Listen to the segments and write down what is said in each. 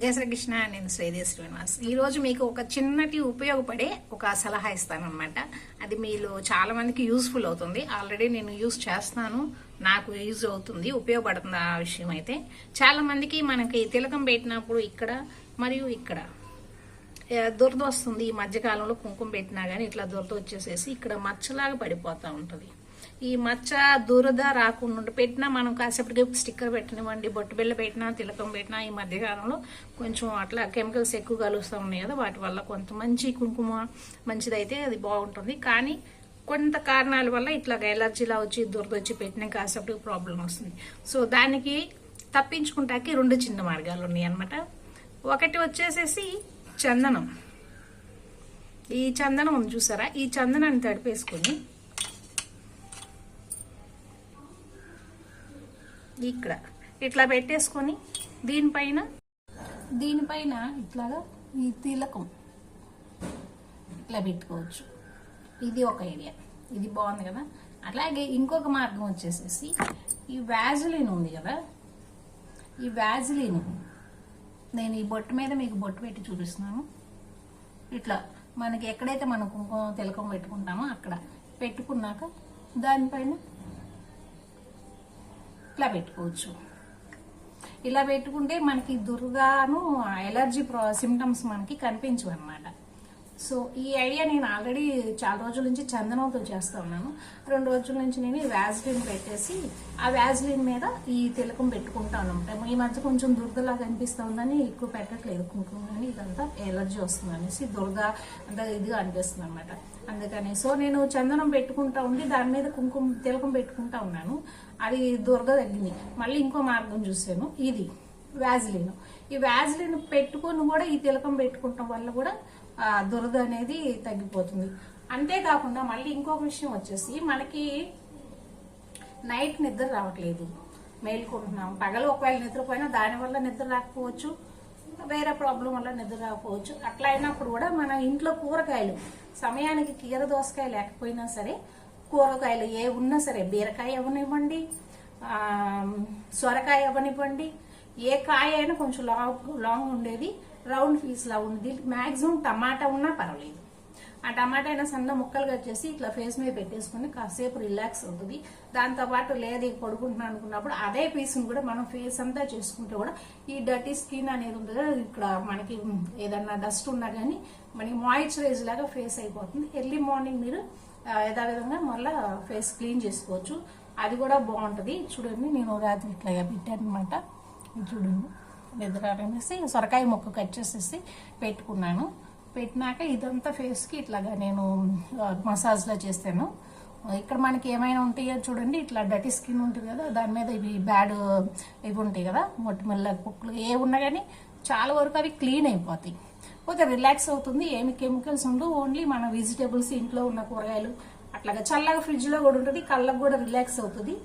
జయ శ్రీకృష్ణ నేను శ్రీదేవి శ్రీనివాస్. ఈరోజు మీకు ఒక చిన్నటి ఉపయోగపడే ఒక సలహా ఇస్తానమాట అది మీలో చాలా మందికి యూస్ఫుల్ అవుతుంది. ఆల్రెడీ నేను యూస్ చేస్తున్నాను నాకు యూజ్ అవుతుంది. ఉపయోగపడుతుంది ఆ విషయం అయితే. చాలా మందికి మనకి తిలకం పెట్టినప్పుడు ఇక్కడ మరియు ఇక్కడ. దురద వస్తుంది. ఈ మధ్యకాలంలో కుంకుమ పెట్టినా కానీ ఇట్లా దురద వచ్చేసేసి ఇక్కడ మచ్చలాగా పడిపోతూ ఉంటుంది. ఈ మచ్చ దురద రాకుండా పెట్టినా మనం కాసేపటికి స్టిక్కర్ పెట్టనివ్వండి బొట్టు బిళ్ళ పెట్టినా తిలకం పెట్టినా ఈ మధ్యకాలంలో కొంచెం అట్లా కెమికల్స్ ఎక్కువ కలుస్తూ ఉన్నాయి కదా వాటి వల్ల కొంత మంచి కుంకుమ మంచిదైతే అది బాగుంటుంది. కానీ కొంత కారణాల వల్ల ఇట్లా ఎలర్జీలా వచ్చి దురద వచ్చి పెట్టిన కాసేపటికి ప్రాబ్లం వస్తుంది. సో దానికి తప్పించుకుంటాకి రెండు చిన్న మార్గాలు ఉన్నాయి అనమాట ఒకటి వచ్చేసేసి చందనం. ఈ చందనం ఉంది చూసారా? ఈ చందనాన్ని తడిపేసుకొని ఇక్కడ. ఇట్లా పెట్టేసుకొని దీనిపైన దీనిపైన ఇట్లాగా ఈ తిలకం ఇట్లా పెట్టుకోవచ్చు. ఇది ఒక ఐడియా ఇది బాగుంది కదా? అలాగే ఇంకొక మార్గం వచ్చేసేసి ఈ వ్యాజిలిన్ ఉంది కదా? ఈ వ్యాజిలిన్ నేను ఈ బొట్టు మీద మీకు బొట్టు పెట్టి చూపిస్తున్నాను. ఇట్లా మనకి ఎక్కడైతే మనం కుంకుమ తిలకం పెట్టుకుంటామో అక్కడ పెట్టుకున్నాక దానిపైన ఇట్లా పెట్టుకోవచ్చు. ఇలా పెట్టుకుంటే మనకి దుర్గాను ఎలర్జీ సిమ్టమ్స్ మనకి కనిపించవు అనమాట సో ఈ ఐడియా నేను ఆల్రెడీ చాలా రోజుల నుంచి చందనంతో చేస్తూ ఉన్నాను. రెండు రోజుల నుంచి నేను ఈ వ్యాజ్లిన్ పెట్టేసి ఆ వ్యాజ్లిన్ మీద ఈ తిలకం పెట్టుకుంటాను అనమాట ఈ మధ్య కొంచెం దురదలాగా అనిపిస్తా ఉందని ఎక్కువ పెట్టట్లేదు. కుంకుమ కానీ ఇదంతా ఎలర్జీ వస్తుంది అనేసి దురద అంత ఇదిగా అనిపిస్తుంది అనమాట అందుకని సో నేను చందనం పెట్టుకుంటా ఉండి దాని మీద కుంకుమ తిలకం పెట్టుకుంటా ఉన్నాను. అది దురద తగ్గింది. మళ్ళీ ఇంకో మార్గం చూసాను ఇది వ్యాజ్లిన్ ఈ వ్యాజ్లిన్ పెట్టుకొని కూడా ఈ తిలకం పెట్టుకుంటాం వల్ల కూడా దురద అనేది తగ్గిపోతుంది. అంతేకాకుండా మళ్ళీ ఇంకొక విషయం వచ్చేసి మనకి నైట్ నిద్ర రావట్లేదు. మేల్కుంటున్నాం. పగలు ఒకవేళ నిద్రపోయినా దానివల్ల నిద్ర రాకపోవచ్చు. వేరే ప్రాబ్లం వల్ల నిద్ర రాకపోవచ్చు. అట్లా అయినప్పుడు కూడా మన ఇంట్లో కూరగాయలు సమయానికి కీర దోసకాయ లేకపోయినా సరే కూరగాయలు ఏ ఉన్నా సరే బీరకాయ ఇవ్వనివ్వండి సొరకాయ ఇవ్వనివ్వండి ఏ కాయ అయినా కొంచెం లాంగ్ లాంగ్ ఉండేది రౌండ్ పీస్ లా ఉంది మాక్సిమం టమాటా ఉన్నా పర్వాలేదు. ఆ టమాటా అయినా సన్న ముక్కలు కట్ చేసి ఇట్లా ఫేస్ మీద పెట్టేసుకుని కాసేపు రిలాక్స్ అవుతుంది. దాంతో పాటు లేదు ఇక పడుకుంటున్నాను అనుకున్నప్పుడు అదే పీస్ని కూడా మనం ఫేస్ అంతా చేసుకుంటే కూడా ఈ డర్టీ స్కిన్ అనేది ఉంటుంది? ఇక్కడ మనకి ఏదన్నా డస్ట్ ఉన్నా కానీ మనకి మాయిశ్చరైజ్ లాగా ఫేస్ అయిపోతుంది. ఎర్లీ మార్నింగ్ మీరు యథావిధంగా మళ్ళీ ఫేస్ క్లీన్ చేసుకోవచ్చు. అది కూడా బాగుంటుంది. చూడండి నేను రాత్రి ఇట్లా పెట్టాను అనమాట చూడండి నిద్రారనేసి సొరకాయ ముక్క కట్ చేసేసి పెట్టుకున్నాను. పెట్టినాక ఇదంతా ఫేస్కి ఇట్లాగా నేను మసాజ్లో మసాజ్లా చేస్తాను. ఇక్కడ మనకి ఏమైనా ఉంటాయో చూడండి. ఇట్లా డటి స్కిన్ ఉంటుంది కదా దాని మీద ఇవి బ్యాడ్ ఇవి ఉంటాయి కదా మొట్టిమల్ల కుక్కలు ఏ ఉన్నా కానీ చాలా వరకు అవి క్లీన్ అయిపోతాయి. పోతే రిలాక్స్ అవుతుంది. ఏమి కెమికల్స్ ఉండవు. ఓన్లీ మన వెజిటేబుల్స్ ఇంట్లో ఉన్న కూరగాయలు అట్లాగా చల్లగా ఫ్రిడ్జ్లో కూడా ఉంటుంది. కళ్ళకు కూడా రిలాక్స్ అవుతుంది.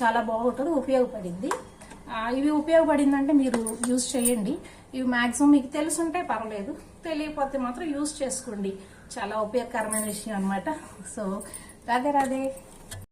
చాలా బాగుంటుంది. ఉపయోగపడింది. ఇవి ఉపయోగపడిందంటే మీరు యూజ్ చేయండి. ఇవి మాక్సిమం మీకు తెలుసుంటే పర్వాలేదు. తెలియకపోతే మాత్రం యూజ్ చేసుకోండి. చాలా ఉపయోగకరమైన విషయం అన్నమాట. సో రాధే రాధే.